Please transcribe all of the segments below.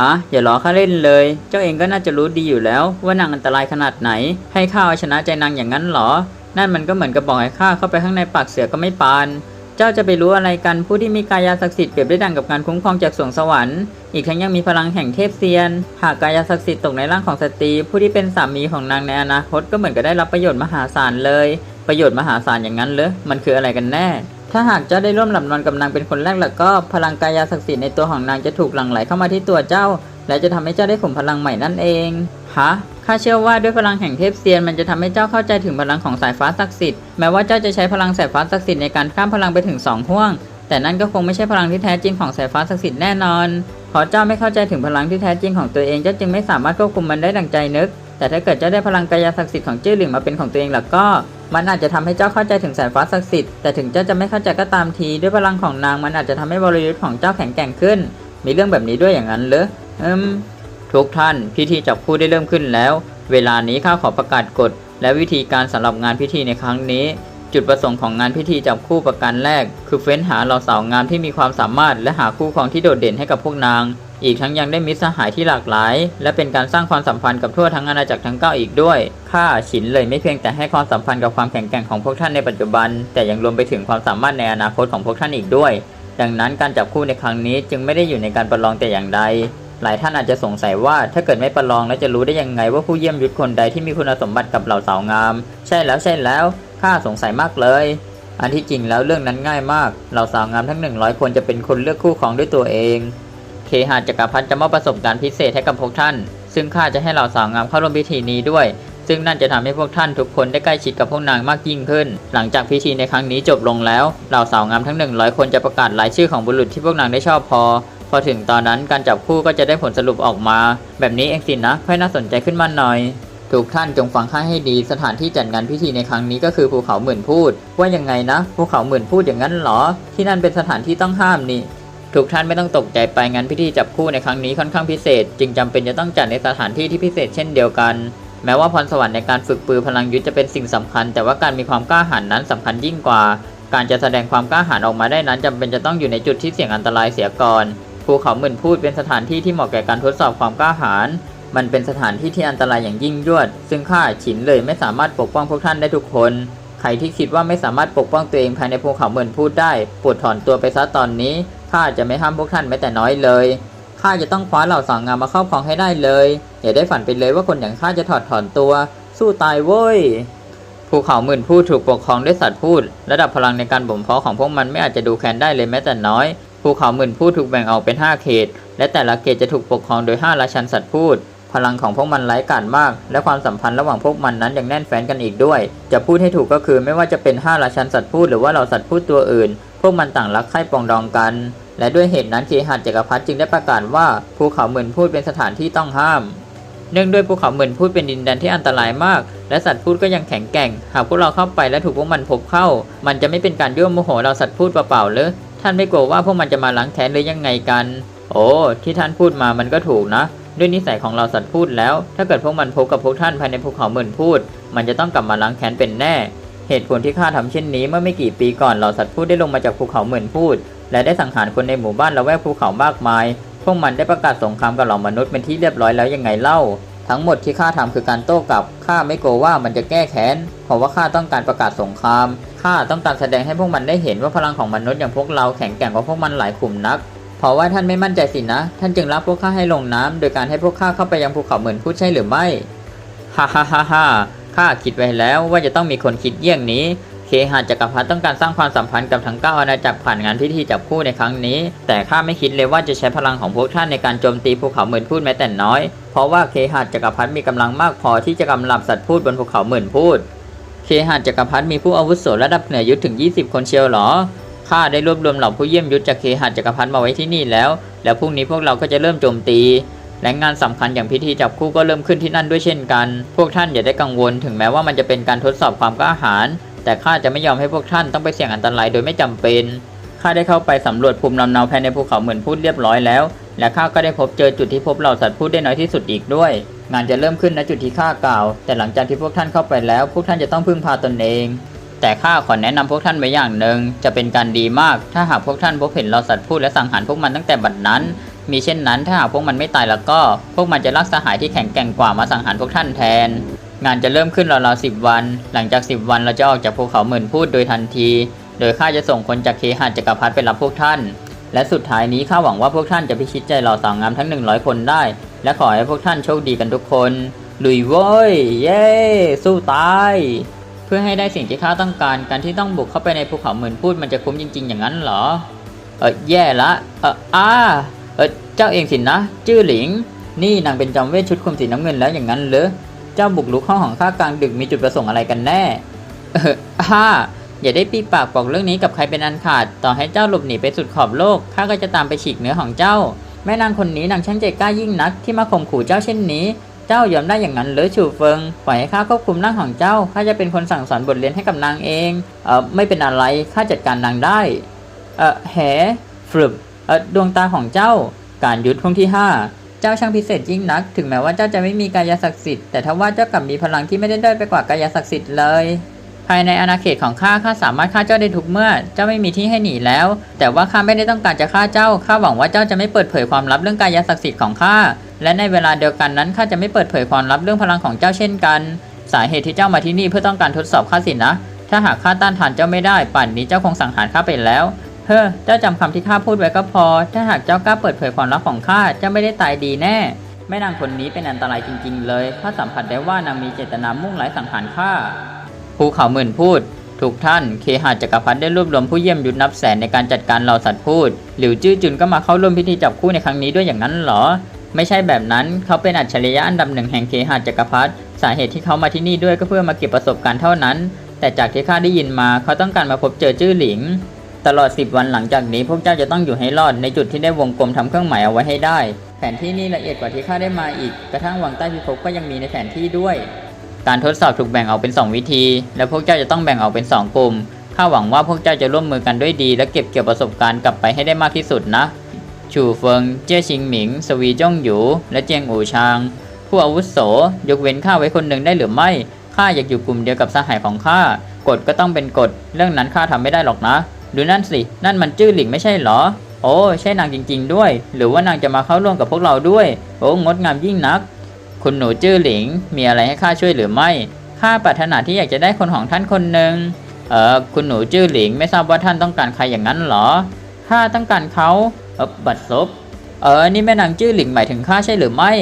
ฮะอย่าล้อข้าเล่นเลย เจ้าเองก็น่าจะรู้ดีอยู่แล้ว ว่านางอันตรายขนาดไหน ให้ข้าเอาชนะใจนางอย่างนั้นหรอ นั่นมันก็เหมือนกับบอกให้ข้าเข้าไปข้างในปากเสือก็ไม่ปาน เจ้าจะไปรู้อะไรกันผู้ที่มีกายาศักดิ์สิทธิ์เปรียบได้ดังกับการคุ้มครองจากสวงสวรรค์ อีกทั้งยังมีพลังแห่งเทพเซียน หากกายาศักดิ์สิทธิ์ตกในร่างของสตรีผู้ที่เป็นสามีของนางในอนาคตก็เหมือนกับได้รับประโยชน์มหาศาลเลย ประโยชน์มหาศาลอย่างนั้นเหรอมันคืออะไรกันแน่ ถ้าหากเจ้าได้ร่วมหลับนอนกับนางเป็นคนแรกแล้วก็พลังกายาศักดิ์สิทธิ์ในตัวของนางจะถูกหลั่งไหลเข้ามาที่ตัวเจ้า และจะทำให้เจ้าได้ขุมพลังใหม่นั่นเองฮะข้าเชื่อว่าด้วยพลังแห่งเทพเซียนมันจะทำให้เจ้าเข้าใจถึงพลังของสายฟ้าศักดิ์สิทธิ์แม้ว่าเจ้าจะใช้พลังสายฟ้าศักดิ์สิทธิ์ในการข้ามพลังไปถึงสองห่วง แต่นั่นก็คงไม่ใช่พลังที่แท้จริงของสายฟ้าศักดิ์สิทธิ์แน่นอนเพราะเจ้าไม่เข้าใจถึงพลังที่แท้จริงของตัวเองเจ้าจึงไม่สามารถควบคุมมันได้ดังใจนึก แต่ถ้าเกิดเจ้าได้พลังกายศักดิ์สิทธิ์ของจื้อหลิงมาเป็นของตัวเองแล้วก็ มันอาจจะทำให้เจ้าเข้าใจถึงสายฟ้าศักดิ์สิทธิ์แต่ถึงเจ้าจะไม่เข้าใจก็ตามทีด้วยพลังของนางมันอาจจะทำให้บริยุทธ์ของเจ้าแข็งแกร่งขึ้น มีเรื่องแบบนี้ด้วยอย่างนั้นเหรออืมทุกท่านพิธีจับคู่ได้เริ่มขึ้นแล้ว เวลานี้ข้าขอประกาศกฎ และวิธีการสำหรับงานพิธีในครั้งนี้ จุดประสงค์ของงานพิธีจับคู่ประการแรก คือเฟ้นหาเหล่าสาวงามที่มีความสามารถและหาคู่ครองที่โดดเด่นให้กับพวกนาง อีกทั้งยังได้มิตรสหายที่หลากหลาย และเป็นการสร้างความสัมพันธ์กับทั่วทั้งอาณาจักรทั้งเก้าอีกด้วย ข้าฉินเลยไม่เพียงแต่ให้ความสัมพันธ์กับความแข็งแกร่งของพวกท่านในปัจจุบัน แต่ยังรวมไปถึงความสามารถในอนาคตของพวกท่านอีกด้วย ดังนั้นการจับคู่ในครั้งนี้จึงไม่ได้อยู่ในการประลองแต่อย่างใด หลายท่านอาจจะสงสัยว่าถ้าเกิดไม่ประลองแล้วจะรู้ได้ยังไงว่าผู้เยี่ยมยุทธคนใดที่มีคุณสมบัติกับเหล่าสาวงาม ใช่แล้วใช่แล้ว ข้าสงสัยมากเลยอันที่จริงแล้วเรื่องนั้นง่ายมากเหล่าสาวงามทั้ง 100 คนจะเป็นคนเลือกคู่ของด้วยตัวเอง เคหาจักรพรรดิจะมอบประสบการณ์พิเศษให้กับพวกท่าน ซึ่งข้าจะให้เหล่าสาวงามเข้าร่วมพิธีนี้ด้วย ซึ่งนั่นจะทำให้พวกท่านทุกคนได้ใกล้ชิดกับพวกนางมากยิ่งขึ้น หลังจากพิธีในครั้งนี้จบลงแล้ว เหล่าสาวงามทั้ง 100 คนจะประกาศรายชื่อของบุรุษที่พวกนางได้ชอบพอ พอถึงตอนนั้นการจับคู่ก็จะได้ผลสรุปออกมา แบบนี้เองสินะค่อยน่าสนใจขึ้นมาหน่อยทุกท่านจงฟังข้าให้ดีสถานที่จัดงานพิธีในครั้งนี้ก็คือภูเขาหมื่นพูด ว่ายังไงนะภูเขาหมื่นพูดอย่างนั้นหรอ ที่นั่นเป็นสถานที่ต้องห้ามนี่ ทุกท่านไม่ต้องตกใจไปงานพิธีจับคู่ในครั้งนี้ค่อนข้างพิเศษ จึงจำเป็นจะต้องจัดในสถานที่ที่พิเศษเช่นเดียวกัน แม้ว่าพรสวรรค์ในการฝึกปือพลังยุทธจะเป็นสิ่งสำคัญ แต่ว่าการมีความกล้าหาญนั้นสำคัญยิ่งกว่า การจะแสดงความกล้าหาญออกมาได้นั้นจำเป็นจะต้องอยู่ในจุดที่เสี่ยงอันตรายเสียก่อนภูเขาหมื่นพูดเป็นสถานที่ที่เหมาะแก่การทดสอบความกล้าหาญมันเป็นสถานที่ที่อันตรายอย่างยิ่งยวด ซึ่งข้าฉินเลยไม่สามารถปกป้องพวกท่านได้ทุกคน ใครที่คิดว่าไม่สามารถปกป้องตัวเองภายในภูเขาเหมือนพูดได้ ปวดถอนตัวไปซะตอนนี้ ข้าจะไม่ห้ามพวกท่านแม้แต่น้อยเลยข้าจะต้องคว้าเหล่าสาวงามมาครอบครองให้ได้เลยอย่าได้ฝันไปเลยว่าคนอย่างข้าจะถอดถอนตัว สู้ตายเว้ยภูเขาหมื่นพูดถูกปกครองด้วยสัตว์พูด ระดับพลังในการบ่มเพาะของพวกมันไม่อาจจะดูแคลนได้เลยแม้แต่น้อยภูเขาหมื่นพูดถูกแบ่งออกเป็น 5 เขต และแต่ละเขตจะถูกปกครองโดย 5 ราชันสัตว์พูด พลังของพวกมันไร้กาจมาก และความสัมพันธ์ระหว่างพวกมันนั้นยังแน่นแฟ้นกันอีกด้วย จะพูดให้ถูกก็คือไม่ว่าจะเป็น 5 ราชันสัตว์พูดหรือว่าเราสัตว์พูดตัวอื่น พวกมันต่างรักใคร่ปองดองกัน และด้วยเหตุนั้นเคหัดจักรพรรดิจึงได้ประกาศว่าภูเขาเหมื่นพูดเป็นสถานที่ต้องห้าม เนื่องด้วยภูเขาเหมื่นพูดเป็นดินแดนที่อันตรายมาก และสัตว์พูดก็ยังแข็งแกร่ง หากพวกเราเข้าไปและถูกพวกมันพบเข้า มันจะไม่เป็นการยั่วโมโหเราสัตว์พูดเปล่าๆเลยท่านไม่กลัวว่าพวกมันจะมาล้างแค้นหรือยังไงกัน โอ้ที่ท่านพูดมามันก็ถูกนะ ด้วยนิสัยของเราสัตว์พูดแล้ว ถ้าเกิดพวกมันพบกับพวกท่านภายในภูเขาเหมื่นพูด มันจะต้องกลับมาล้างแค้นเป็นแน่เหตุผลที่ข้าทำเช่นนี้เมื่อไม่กี่ปีก่อนเราสัตว์พูดได้ลงมาจากภูเขาหมื่นพูด และได้สังหารคนในหมู่บ้านละแวกภูเขามากมาย พวกมันได้ประกาศสงครามกับเหล่ามนุษย์เป็นที่เรียบร้อยแล้วยังไงเล่า ทั้งหมดที่ข้าทำคือการโต้กลับ ข้าไม่กลัวว่ามันจะแก้แค้น เพราะว่าข้าต้องการประกาศสงคราม ข้าต้องการแสดงให้พวกมันได้เห็นว่าพลังของมนุษย์อย่างพวกเราแข็งแกร่งกว่าพวกมันหลายขุมนัก เพราะว่าท่านไม่มั่นใจสินะ ท่านจึงรับพวกข้าให้ลงน้ำโดยการให้พวกข้าเข้าไปยังภูเขาเหมือนพูดใช่หรือไม่ ฮ่าฮ่าฮ่าฮ่าข้าคิดไว้แล้วว่าจะต้องมีคนคิดเยี่ยงนี้ เคหะจักรพรรดิต้องการสร้างความสัมพันธ์กับทั้งเก้าอาณาจักรผ่านงานพิธีจับคู่ในครั้งนี้ แต่ข้าไม่คิดเลยว่าจะใช้พลังของพวกท่านในการโจมตีภูเขาหมื่นพูดแม้แต่น้อย เพราะว่าเคหะจักรพรรดิมีกำลังมากพอที่จะกำลับสัตว์พูดบนภูเขาหมื่นพูดเคหะจักรพรรดิมีผู้อาวุโสระดับเหนือยุทธถึง 20 คนเชียวหรอข้าได้รวบรวมเหล่าผู้เยี่ยมยุทธจากเคหะจักรพรรดิมาไว้ที่นี่แล้ว แล้วพรุ่งนี้พวกเราก็จะเริ่มโจมตีและงานสำคัญอย่างพิธีจับคู่ก็เริ่มขึ้นที่นั่นด้วยเช่นกัน พวกท่านอย่าได้กังวล ถึงแม้ว่ามันจะเป็นการทดสอบความกล้าหาญ แต่ข้าจะไม่ยอมให้พวกท่านต้องไปเสี่ยงอันตรายโดยไม่จำเป็นข้าได้เข้าไปสำรวจภูมิลำเนาภายในภูเขาเหมือนพูดเรียบร้อยแล้ว และข้าก็ได้พบเจอจุดที่พบเหล่าสัตว์พูดได้น้อยที่สุดอีกด้วย งานจะเริ่มขึ้นณจุดที่ข้ากล่าว แต่หลังจากที่พวกท่านเข้าไปแล้ว พวกท่านจะต้องพึ่งพาตนเอง แต่ข้าขอแนะนำพวกท่านไว้อย่างหนึ่ง จะเป็นการดีมาก ถ้าหากพวกท่านพบเห็นเราสัตว์พูดและสังหารพวกมันตั้งแต่บัดนั้น มีเช่นนั้น ถ้าหากพวกมันไม่ตายแล้วก็ พวกมันจะลากสหายที่แข็งแกร่งกว่ามาสังหารพวกท่านแทน งานจะเริ่มขึ้นราวๆสิบวัน หลังจากสิบวันเราจะออกจากภูเขาหมื่นพูดโดยทันที โดยข้าจะส่งคนจากเคหะจักรพรรดิไปรับพวกท่าน และสุดท้ายนี้ข้าหวังว่าพวกท่านจะพิชิตใจเหล่าสาวงามทั้ง 100 คนได้ และขอให้พวกท่านโชคดีกันทุกคน ลุยโว้ย เย้ สู้ตาย เพื่อให้ได้สิ่งที่ข้าต้องการการที่ต้องบุกเข้าไปในภูเขาหมื่นพูดมันจะคุ้มจริง ๆ อย่างนั้นเหรอ เออแย่ละ เอออ้า เออเจ้าเองสินนะ จื้อหลิง นี่นางเป็นจอมเวทชุดคุมสีน้ำเงินแล้วอย่างนั้นเหรอ เจ้าบุกลุกห้องของข้ากลางดึกมีจุดประสงค์อะไรกันแน่ เอออ้าอย่าได้ปีปากบอกเรื่องนี้กับใครเป็นอันขาด ต่อให้เจ้าหลบหนีไปสุดขอบโลกข้าก็จะตามไปฉีกเนื้อของเจ้า แม่นางคนนี้นางช่างใจกล้ายิ่งนักที่มาข่มขู่เจ้าเช่นนี้ เจ้ายอมได้อย่างนั้นหรือฉูเฟิงปล่อยให้ข้าควบคุมร่างของเจ้าข้าจะเป็นคนสั่งสอนบทเรียนให้กับนางเองเออไม่เป็นอะไรข้าจัดการนางได้เออแหฟรึบเออดวงตาของเจ้า การยุดห้องที่ห้า เจ้าช่างพิเศษยิ่งนัก ถึงแม้ว่าเจ้าจะไม่มีกายศักดิ์สิทธิ์แต่ถ้าว่าเจ้ากลับมีพลังที่ไม่ได้ด้อยไปกว่ากายศักดิ์สิทธิ์เลย ภายในอาณาเขตของข้าข้าสามารถฆ่าเจ้าได้ทุกเมื่อ เจ้าไม่มีที่ให้หนีแล้ว แต่ว่าข้าไม่ได้ต้องการจะฆ่าเจ้าข้าหวังว่าเจ้าจะไม่เปิดเผยความลับเรื่องกายศักดิ์สิทธิ์ของข้าและในเวลาเดียวกันนั้นข้าจะไม่เปิดเผยความลับเรื่องพลังของเจ้าเช่นกัน สาเหตุที่เจ้ามาที่นี่เพื่อต้องการทดสอบข้าสินะถ้าหากข้าต้านทานเจ้าไม่ได้ ป่านนี้เจ้าคงสังหารข้าไปแล้ว เฮ้อ เจ้าจำคำที่ข้าพูดไว้ก็พอ ถ้าหากเจ้ากล้าเปิดเผยความลับของข้า เจ้าไม่ได้ตายดีแน่ แม่นางคนนี้เป็นอันตรายจริง ๆ เลย ข้าสัมผัสได้ว่านางมีเจตนามุ่งร้ายสังหารข้า ภูเขาหมื่นพูดทุกท่าน เคหะจักรพรรดิได้รวบรวมผู้เยี่ยมยุทธนับแสนในการจัดการเหล่าสัตว์พูด หลิวจื้อจุนก็มาเข้าร่วมพิธีจับคู่ในครั้งนี้ด้วยอย่างนั้นเหรอ ไม่ใช่แบบนั้น เขาเป็นอัจฉริยะอันดับหนึ่งแห่งเคหะจักรพรรดิ สาเหตุที่เขามาที่นี่ด้วยก็เพื่อมาเก็บประสบการณ์เท่านั้น แต่จากที่ข้าได้ยินมา เขาต้องการมาพบเจอจื้อหลิง ตลอด 10 วันหลังจากนี้พวกเจ้าจะต้องอยู่ให้รอดในจุดที่ได้วงกลมทำเครื่องหมายเอาไว้ให้ได้ แผนที่นี่ละเอียดกว่าที่ข้าได้มาอีก กระทั่งวังใต้พิภพก็ยังมีในแผนที่ด้วย การทดสอบถูกแบ่งออกเป็น 2 วิธี และพวกเจ้าจะต้องแบ่งออกเป็น 2 กลุ่มข้าหวังว่าพวกเจ้าจะร่วมมือกันด้วยดี และเก็บเกี่ยวประสบการณ์กลับไปให้ได้มากที่สุดนะชูเฟิง เจี้ยชิงหมิง สวีจ้องหยูและเจียงอู่ชาง ผู้อาวุโสยกเว้นข้าไว้คนหนึ่งได้หรือไม่ข้าอยากอยู่กลุ่มเดียวกับสหายของข้ากฎก็ต้องเป็นกฎเรื่องนั้นข้าทำไม่ได้หรอกนะ ดูนั่นสิ นั่นมันจื้อหลิงไม่ใช่เหรอ โอ้ใช่นางจริง ๆ ด้วย หรือว่านางจะมาเข้าร่วมกับพวกเราด้วย โอ้งดงามยิ่งนัก คุณหนูจื้อหลิง มีอะไรให้ข้าช่วยหรือไม่ข้าปรารถนาที่อยากจะได้คนของท่านคนหนึ่งเออคุณหนูจื้อหลิงไม่ทราบว่าท่านต้องการใครอย่างนั้นเหรอข้าต้องการเขาเออบัดซบเออนี่แม่นางจื้อหลิงหมายถึงข้าใช่หรือไม่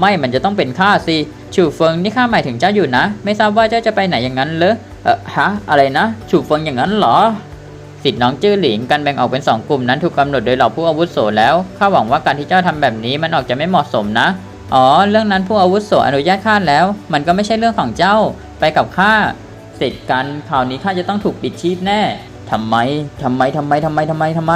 ไม่มันจะต้องเป็นข้าสิชูเฟิงนี่ข้าหมายถึงเจ้าอยู่นะ ไม่ทราบว่าเจ้าจะไปไหนอย่างนั้นเหรอเออฮะอะไรนะ ชูเฟิงอย่างนั้นเหรอ สิทธิ์น้องจื้อหลิงการแบ่งออกเป็นสองกลุ่มนั้นถูกกำหนดโดยเหล่าผู้อาวุโสแล้วข้าหวังว่าการที่เจ้าทำแบบนี้มันออกจะไม่เหมาะสมนะ อ๋อ เรื่องนั้นผู้อาวุโสอนุญาตข้าแล้ว มันก็ไม่ใช่เรื่องของเจ้า ไปกับข้าเสร็จกันคราวนี้ข้าจะต้องถูกปิดชีพแน่ทำไมทำไมทำไมทำไมทำไมทำไม